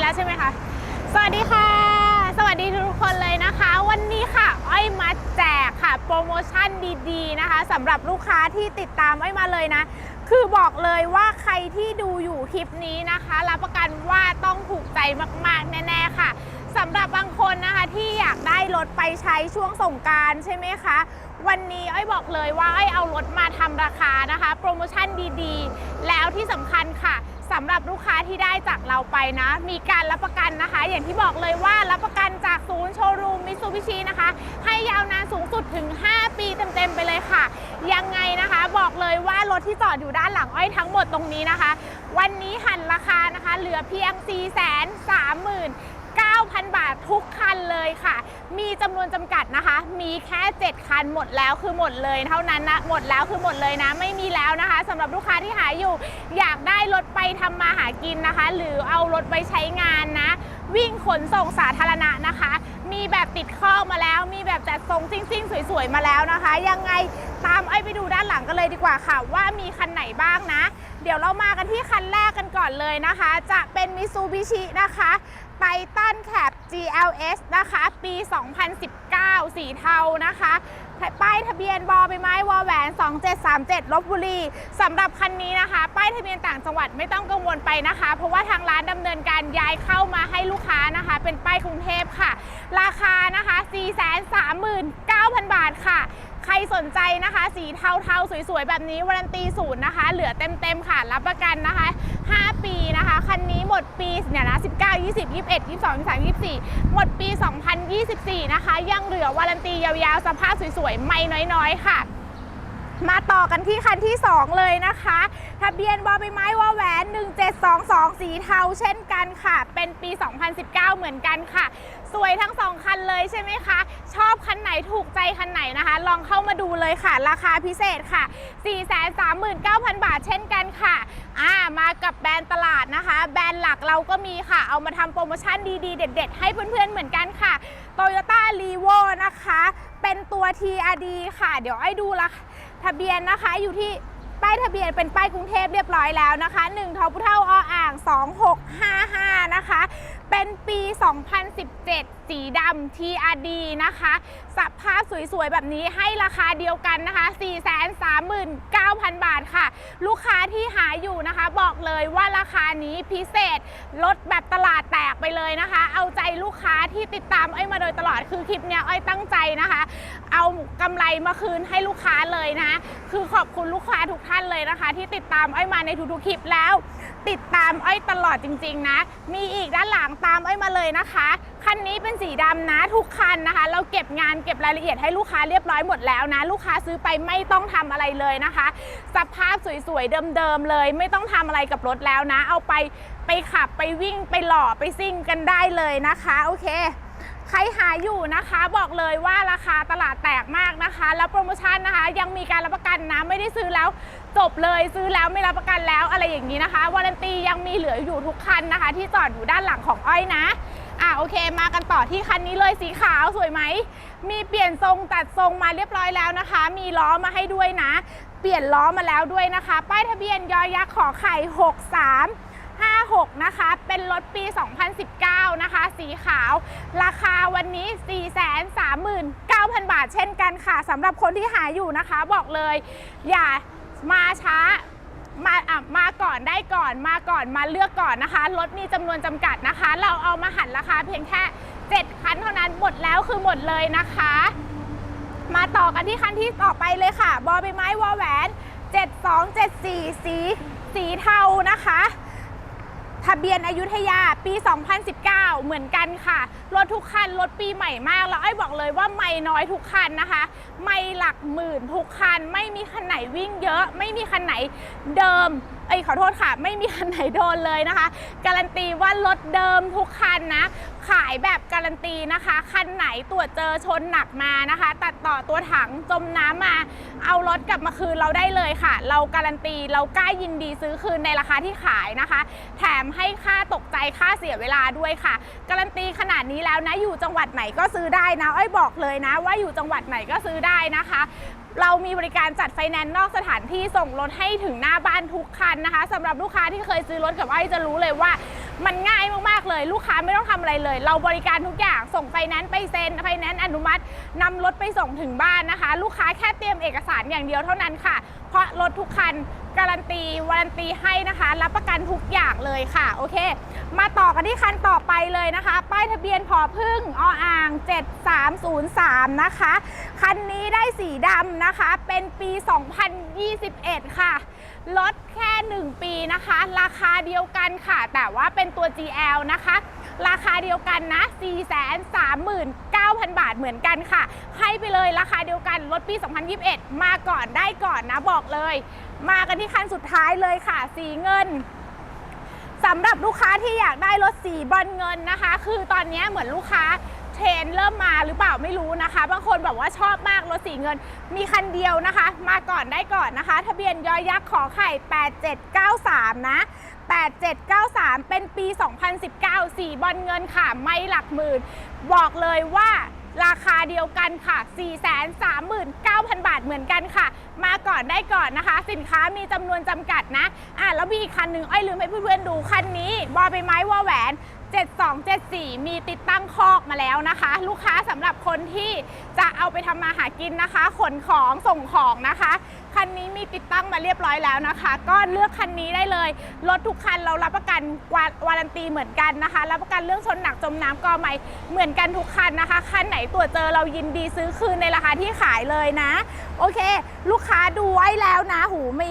แล้วใช่ไหมคะ สวัสดีค่ะ สวัสดีทุกคนเลยนะคะ วันนี้ค่ะ อ้อยมาแจกค่ะ โปรโมชั่นดีๆนะคะสำหรับลูกค้าที่ติดตามอ้อยมาเลยนะ คือบอกเลยว่าใครที่ดูอยู่คลิปนี้นะคะ รับประกันว่าต้องถูกใจมากๆแน่ ๆ ค่ะ สำหรับบางคนนะคะที่อยากได้รถไปใช้ช่วงสงการใช่ไหมคะ วันนี้อ้อยบอกเลยว่าอ้อยเอารถมาทำราคานะคะ โปรโมชั่นดีๆ แล้วที่สำคัญค่ะสำหรับลูกค้าที่ได้จากเราไปนะ มีการรับประกันนะคะ อย่างที่บอกเลยว่ารับประกันจากศูนย์โชว์รูมมิ t ซูบิชินะคะ ให้ยาวนานสูงสุดถึง 5 ปีเต็มๆไปเลยค่ะ ยังไงนะคะบอกเลยว่ารถที่จอดอยู่ด้านหลังอ้อยทั้งหมดตรงนี้นะคะ วันนี้หันราคานะคะ เหลือเพียง 4 3 0 0 0 9,000 บาททุกคันเลยค่ะ มีจำนวนจำกัดนะคะ มีแค่ 7 คันหมดแล้วคือหมดเลย เท่านั้นนะ หมดแล้วคือหมดเลยนะ ไม่มีแล้วนะคะสำหรับลูกค้าที่หาอยู่ อยากได้รถไปทำมาหากินนะคะ หรือเอารถไปใช้งานนะ วิ่งขนส่งสาธารณะนะคะ มีแบบติดข้อมาแล้ว มีแบบจัดทรงซิ่งๆ สวยๆ มาแล้วนะคะ ยังไงตามไอ้ไปดูด้านหลังกันเลยดีกว่าค่ะ ว่ามีคันไหนบ้างนะ เดี๋ยวเรามากันที่คันแรกกันก่อนเลยนะคะ จะเป็นมิซูบิชินะคะไ i ตันแคป GLS นะคะ ปี 2019 สีเทานะคะ ป้ายทะเบียนบอใบไม้วอแหวน 2737ลบบุรีสำหรับคันนี้นะคะ ป้ายทะเบียนต่างจังหวัดไม่ต้องกังวลไปนะคะ เพราะว่าทางร้านดำเนินการย้ายเข้ามาให้ลูกค้านะคะ เป็นป้ายกรุงเทพค่ะ ราคานะคะ 439,000 บาทค่ะ ใครสนใจนะคะ สีเทาๆ สวยๆ แบบนี้วารันตีศูนย์นะคะ เหลือเต็มๆ ค่ะ รับประกันนะคะ 5 ปีนะคะ คันนี้หมดปีเนี่ยนะ 19 20 21 22 23 24 หมดปี 2024 นะคะ ยังเหลือวารันตียาวๆ สภาพสวยๆ ไม่น้อยๆ ค่ะ มาต่อกันที่คันที่ 2 เลยนะคะ ทะเบียนบอใบไม้วอแหวน 1722 สีเทาเช่นกันค่ะ เป็นปี 2019 เหมือนกันค่ะ สวยทั้ง 2 คันเลยใช่ไหมคะ ชอบคันไหนถูกใจคันไหนนะคะ ลองเข้ามาดูเลยค่ะ ราคาพิเศษค่ะ 439,000 บาทเช่นกันค่ะอ่ามากับแบรนด์ตลาดนะคะ แบรนด์หลักเราก็มีค่ะ เอามาทำโปรโมชั่นดีๆ เด็ด ๆ ให้เพื่อนๆเหมือนกันค่ะ Toyota r e v o นะคะ เป็นตัว TRD ค่ะ เดี๋ยวไอ้ดูละ ทะเบียนนะคะอยู่ที่ป้ายทะเบียนเป็นป้ายกรุงเทพเรียบร้อยแล้วนะคะ1ทอพุเท่าออ่าง 2655 นะคะ เป็นปี 2017 สีดำ TRD นะคะ สภาพสวยๆ แบบนี้ให้ราคาเดียวกันนะคะ 439,000 บาทค่ะ ลูกค้าที่หาอยู่นะคะ บอกเลยว่าราคานี้พิเศษ ลดแบบตลาดแตกไปเลยนะคะ เอาใจลูกค้าที่ติดตามอ้อยมาโดยตลอด คือคลิปเนี้ยอ้อยตั้งใจนะคะ เอากำไรมาคืนให้ลูกค้าเลยนะ คือขอบคุณลูกค้าทุกท่านเลยนะคะ ที่ติดตามอ้อยมาในทุกๆ คลิปแล้ว ติดตามอ้อยตลอดจริงๆนะ มีอีกด้านหลังตามอ้อยมาเลยนะคะ คันนี้เป็นสีดำนะทุกคันนะคะ เราเก็บงานเก็บรายละเอียดให้ลูกค้าเรียบร้อยหมดแล้วนะ ลูกค้าซื้อไปไม่ต้องทำอะไรเลยนะคะ สภาพสวยๆเดิมๆเลย ไม่ต้องทำอะไรกับรถแล้วนะ เอาไปไปขับไปวิ่งไปหล่อไปซิ่งกันได้เลยนะคะโอเคใครหาอยู่นะคะบอกเลยว่าราคาตลาดแตกมากนะคะ แล้วโปรโมชั่นนะคะ ยังมีการรับประกันนะไม่ได้ซื้อแล้ว จบเลยซื้อแล้วไม่รับประกันแล้วอะไรอย่างนี้นะคะวารันตียังมีเหลืออยู่ทุกคันนะคะ ที่จอดอยู่ด้านหลังของอ้อยนะอะโอเค มากันต่อที่คันนี้เลยสีขาวสวยไหมมีเปลี่ยนทรงตัดทรงมาเรียบร้อยแล้วนะคะ มีล้อมาให้ด้วยนะ เปลี่ยนล้อมาแล้วด้วยนะคะ ป้ายทะเบียนยอยักษ์ขอไข่63 56 นะคะ เป็นรถปี 2019 นะคะ สีขาว ราคาวันนี้ 439,000 บาทเช่นกันค่ะสำหรับคนที่หาอยู่นะคะ บอกเลย อย่า มาช้ามาอะมาก่อนได้ก่อนมาก่อนมาเลือกก่อนนะคะรถมีจำนวนจำกัดนะคะ เราเอามาหันราคาเพียงแค่7คันเท่านั้นหมดแล้วคือหมดเลยนะคะ มาต่อกันที่คันที่ต่อไปเลยค่ะ บอใบไม้วอแหวน 7274 สีสีเทานะคะ ทะเบียนอยุธยาปี 2019 เหมือนกันค่ะ รถทุกคัน รถปีใหม่มาก แล้วไอ้บอกเลยว่าไม่น้อยทุกคันนะคะ ไม่หลักหมื่นทุกคัน ไม่มีคันไหนวิ่งเยอะ ไม่มีคันไหนเดิม เอ้ยขอโทษค่ะ ไม่มีคันไหนโดนเลยนะคะ การันตีว่ารถเดิมทุกคันนะขายแบบการันตีนะคะ คันไหนตรวจเจอชนหนักมานะคะ ตัดต่อตัวถังจมน้ำมา เอารถกลับมาคืนเราได้เลยค่ะ เราการันตีเรากล้ายินดีซื้อคืนในราคาที่ขายนะคะ แถมให้ค่าตกใจค่าเสียเวลาด้วยค่ะ การันตีขนาดนี้แล้วนะอยู่จังหวัดไหนก็ซื้อได้นะอ้อยบอกเลยนะ ว่าอยู่จังหวัดไหนก็ซื้อได้นะคะเรามีบริการจัดไฟแนนซ์นอกสถานที่ส่งรถให้ถึงหน้าบ้านทุกคันนะคะสำหรับลูกค้าที่เคยซื้อรถกับอ้อยจะรู้เลยว่า มันง่ายมากๆเลย ลูกค้าไม่ต้องทำอะไรเลย เราบริการทุกอย่างส่งไฟแนนซ์ไปเซ็นไฟแนนซ์อนุมัตินำรถไปส่งถึงบ้านนะคะ ลูกค้าแค่เตรียมเอกสารอย่างเดียวเท่านั้นค่ะ เพราะรถทุกคันการันตีวารันตีให้นะคะ รับประกันทุกอย่างเลยค่ะ โอเค มาต่อกันที่คันต่อไปเลยนะคะ ป้ายทะเบียนพอพึ่งออ่าง 7303 นะคะ คันนี้ได้สีดำนะคะ เป็นปี 2021 ค่ะ ลดแค่ 1 ปีนะคะ ราคาเดียวกันค่ะ แต่ว่าเป็นตัว GL นะคะ ราคาเดียวกันนะ 439,000 บาทเหมือนกันค่ะ ให้ไปเลยราคาเดียวกันรถปี 2021 มาก่อนได้ก่อนนะบอกเลย มากันที่คันสุดท้ายเลยค่ะ สีเงินสำหรับลูกค้าที่อยากได้รถสีบอลเงินนะคะ คือตอนนี้เหมือนลูกค้า ทรนเริ่มมาหรือเปล่าไม่รู้นะคะ บางคนแบบว่าชอบมากรถสีเงิน มีคันเดียวนะคะ มาก่อนได้ก่อนนะคะ ทะเบียนยอยักษ์ขอไข่ 8793 นะ 8793 เป็นปี 2019 สีบอลเงินค่ะ ไม่หลักหมื่น บอกเลยว่าราคาเดียวกันค่ะ 439,000 บาทเหมือนกันค่ะ มาก่อนได้ก่อนนะคะ สินค้ามีจำนวนจำกัดนะ อะแล้วมีอีกคันหนึ่งอ้อยลืมให้เพื่อนๆดูคันนี้ บอใบไม้วอแหวน 7274 มีติดตั้งคอกมาแล้วนะคะ ลูกค้าสำหรับคนที่จะเอาไปทำมาหากินนะคะ ขนของส่งของนะคะ คันนี้มีติดตั้งมาเรียบร้อยแล้วนะคะ ก็เลือกคันนี้ได้เลย รถทุกคันเรารับประกันวาวารันตีเหมือนกันนะคะ รับประกันเรื่องชนหนักจมน้ำกอใหม่เหมือนกันทุกคันนะคะ คันไหนตรวจเจอเรายินดีซื้อคืนในราคาที่ขายเลยนะ โอเค ลูกค้าดูไว้แล้วนะ หูมี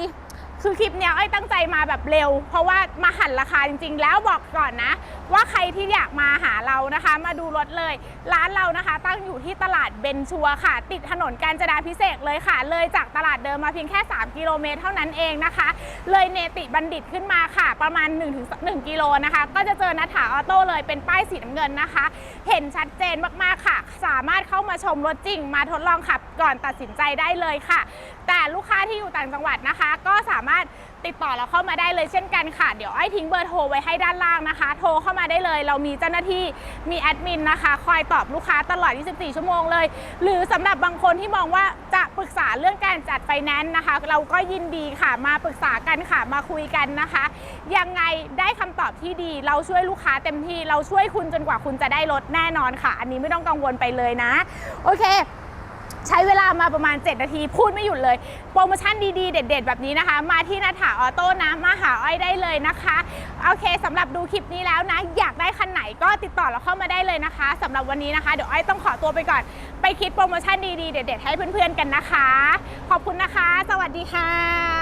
คือคลิปเนี้ยอ้อยตั้งใจมาแบบเร็ว เพราะว่ามาหันราคาจริง ๆ แล้วบอกก่อนนะ ว่าใครที่อยากมาหาเรานะคะ มาดูรถเลย ร้านเรานะคะ ตั้งอยู่ที่ตลาดเบนชัวค่ะ ติดถนนกาญจนาพิเศษเลยค่ะ เลยจากตลาดเดิมมาเพียงแค่ 3 กิโลเมตรเท่านั้นเองนะคะ เลยเนติบัณฑิตขึ้นมาค่ะ ประมาณ 1-1กิโลนะคะ ก็จะเจอนัทถาออโต้เลยเป็นป้ายสีน้ำเงินนะคะ เห็นชัดเจนมากๆค่ะ สามารถเข้ามาชมรถจริง มาทดลองขับก่อนตัดสินใจได้เลยค่ะ แต่ลูกค้าที่อยู่ต่างจังหวัดนะคะ ก็สามารถติดต่อเราเข้ามาได้เลยเช่นกันค่ะ เดี๋ยวไอ้ทิ้งเบอร์โทรไว้ให้ด้านล่างนะคะ โทรเข้ามาได้เลย เรามีเจ้าหน้าที่มีแอดมินนะคะ คอยตอบลูกค้าตลอด 24 ชั่วโมงเลย หรือสำหรับบางคนที่มองว่าจะปรึกษาเรื่องการจัดไฟแนนซ์นะคะ เราก็ยินดีค่ะมาปรึกษากันค่ะมาคุยกันนะคะ ยังไงได้คำตอบที่ดี เราช่วยลูกค้าเต็มที่ เราช่วยคุณจนกว่าคุณจะได้รถแน่นอนค่ะ อันนี้ไม่ต้องกังวลไปเลยนะ โอเค ใช้เวลามาประมาณ 7 นาที พูดไม่หยุดเลย โปรโมชั่นดีๆ เด็ด ๆ แบบนี้นะคะ มาที่นาถาออโต้นะมาหาอ้อยได้เลยนะคะ โอเคสำหรับดูคลิปนี้แล้วนะ อยากได้คันไหนก็ติดต่อเราเข้ามาได้เลยนะคะสำหรับวันนี้นะคะ เดี๋ยวอ้อยต้องขอตัวไปก่อน ไปคิดโปรโมชั่นดีๆ เด็ด ๆ ให้เพื่อนๆกันนะคะ ขอบคุณนะคะ สวัสดีค่ะ